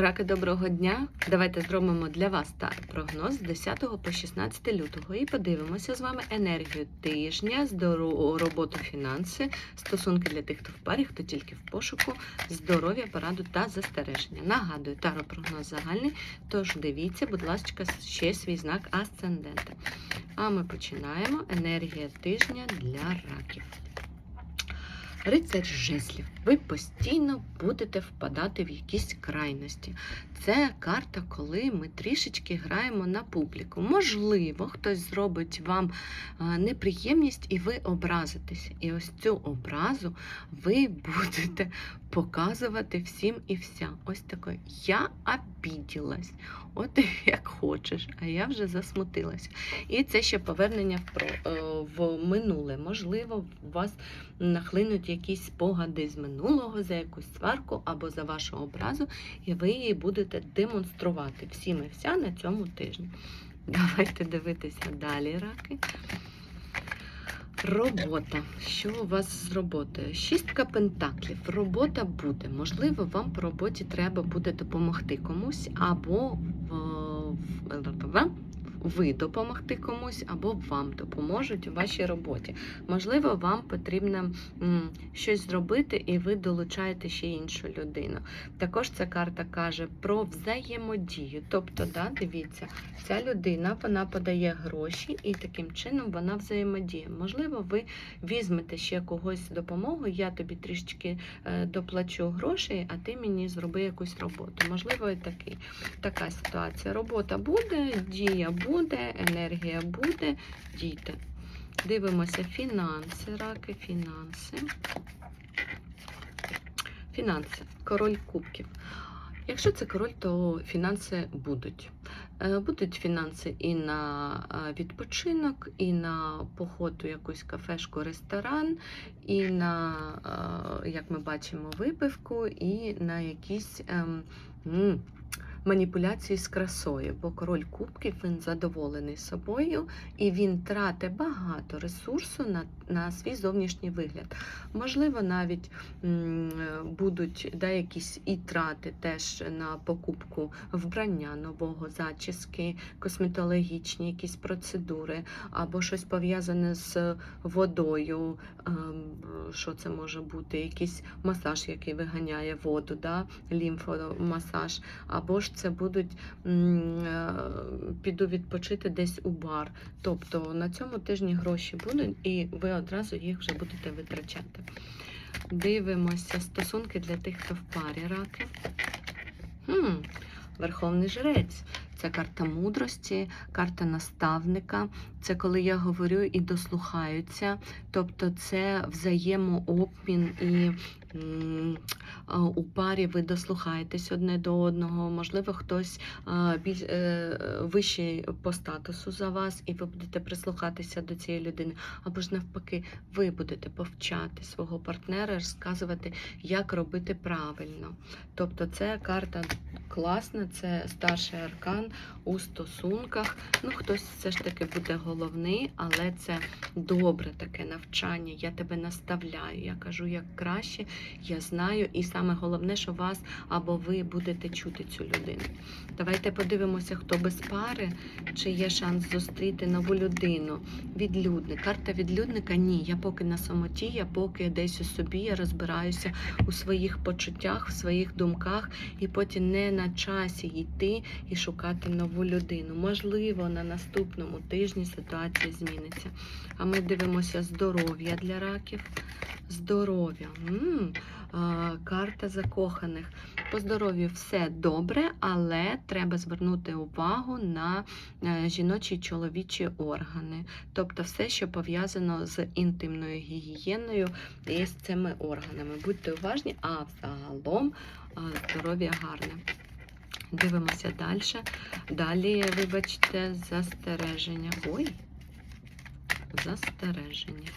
Раки, доброго дня! Давайте зробимо для вас так прогноз з 10 по 16 лютого і подивимося з вами енергію тижня, здоров'я, роботу, фінанси, стосунки для тих, хто в парі, хто тільки в пошуку, здоров'я, пораду та застереження. Нагадую, таро прогноз загальний. Тож дивіться, будь ласка, ще свій знак асцендента. А ми починаємо. Енергія тижня для раків. Рицар жезлів. Ви постійно будете впадати в якісь крайності. Це карта, коли ми трішечки граємо на публіку. Можливо, хтось зробить вам неприємність і ви образитесь. І ось цю образу ви будете показувати всім і вся. Ось таке. Я обіділась. От як хочеш, а я вже засмутилася. І це ще повернення е, в минуле. Можливо, у вас нахлинуть якісь спогади з минулого за якусь сварку або за вашу образу, і ви її будете демонструвати всім і вся на цьому тижні. Давайте дивитися далі, раки. Робота. Що у вас з роботою? Шістка пентаклів. Робота буде. Можливо, вам по роботі треба буде допомогти комусь, або в- ви допомогти комусь, або вам допоможуть у вашій роботі. Можливо, вам потрібно щось зробити, і ви долучаєте ще іншу людину. Також ця карта каже про взаємодію. Тобто, да, дивіться, ця людина вона подає гроші, і таким чином вона взаємодіє. Можливо, ви візьмете ще когось допомогу, я тобі трішечки е, доплачу грошей, а ти мені зроби якусь роботу. Можливо, і такий. така ситуація. Робота буде, дія буде, енергія буде, дійте. Дивимося фінанси, раки, фінанси. Фінанси, король кубків. Якщо це король, то фінанси будуть. Е, Будуть фінанси і на е, відпочинок, і на поход якусь кафешку, ресторан, і на, е, як ми бачимо, випивку, і на якісь ем, маніпуляції з красою. Бо король кубків він задоволений собою і він тратить багато ресурсу на, на свій зовнішній вигляд. Можливо, навіть м, е, будуть да, якісь і трати теж на покупку вбрання нового, зачіски, косметологічні якісь процедури, або щось пов'язане з водою. ем, Що це може бути? Якийсь масаж, який виганяє воду, да? лімфомасаж, або ж це будуть е, піду відпочити десь у бар. Тобто на цьому тижні гроші будуть, і ви одразу їх вже будете витрачати. Дивимося стосунки для тих, хто в парі раки. Хм, Верховний жрець. Це карта мудрості, карта наставника. Це коли я говорю і дослухаються. Тобто це взаємообмін і у парі ви дослухаєтесь одне до одного. Можливо, хтось більш е, вищий по статусу за вас, і ви будете прислухатися до цієї людини. Або ж навпаки, ви будете повчати свого партнера, розказувати, як робити правильно. Тобто, це карта класна, це старший аркан у стосунках. Ну, хтось все ж таки буде головний, але це добре таке навчання. Я тебе наставляю. Я кажу, як краще, я знаю. І саме головне, що вас або ви будете чути цю людину. Давайте подивимося, хто без пари, чи є шанс зустріти нову людину. Відлюдник. Карта відлюдника ні. Я поки на самоті, я поки десь у собі, я розбираюся у своїх почуттях, в своїх думках, і потім не на часі йти і шукати нову людину. Можливо, на наступному тижні ситуація зміниться. А ми дивимося здоров'я для раків. Здоров'я. Карта закоханих. По здоров'ю все добре, але треба звернути увагу на е, жіночі і чоловічі органи. Тобто все, що пов'язано з інтимною гігієною і з цими органами. Будьте уважні, а взагалом здоров'я гарне. Дивимося далі. Далі, вибачте, застереження. Ой, застереження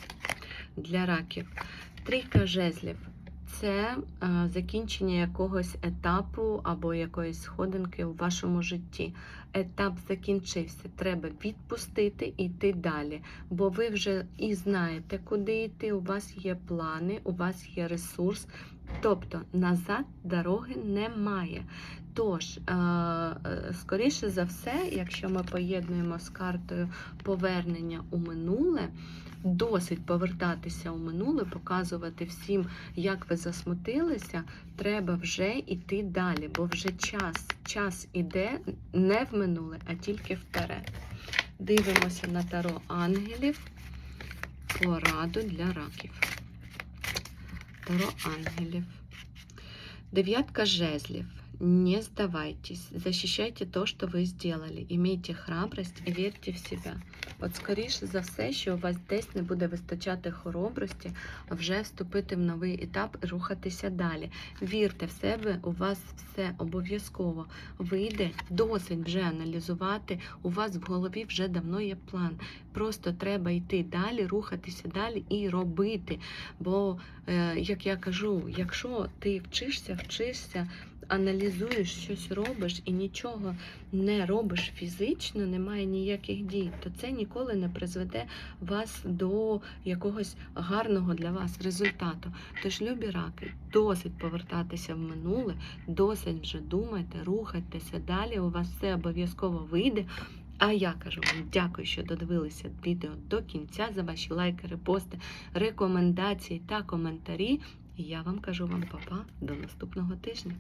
для раків. Трійка жезлів. Це е, закінчення якогось етапу або якоїсь сходинки у вашому житті. Етап закінчився. Треба відпустити і йти далі. Бо ви вже і знаєте, куди йти. У вас є плани, у вас є ресурс. Тобто назад дороги немає. Тож, е, е, скоріше за все, якщо ми поєднуємо з картою повернення у минуле, досить повертатися у минуле, показувати всім, як ви засмутилися, треба вже йти далі, бо вже час, час іде не в минуле, а тільки вперед. Дивимося на таро ангелів. Пораду для раків. Таро ангелів. Девятка жезлів. Не сдавайтесь. Защищайте то, что вы сделали. Имейте храбрость і вірте в себе. От скоріше за все, що у вас десь не буде вистачати хоробрості, вже вступити в новий етап і рухатися далі. Вірте в себе, у вас все обов'язково вийде. Досить вже аналізувати. У вас в голові вже давно є план. Просто треба йти далі, рухатися далі і робити. Бо, е, як я кажу, якщо ти вчишся, вчишся, аналізуєш, щось робиш і нічого не робиш фізично, немає ніяких дій, то це ніколи не призведе вас до якогось гарного для вас результату. Тож, любі раки, досить повертатися в минуле, досить вже думайте, рухайтеся далі. У вас все обов'язково вийде. А я кажу вам дякую, що додивилися відео до кінця за ваші лайки, репости, рекомендації та коментарі. Я вам кажу вам папа до наступного тижня.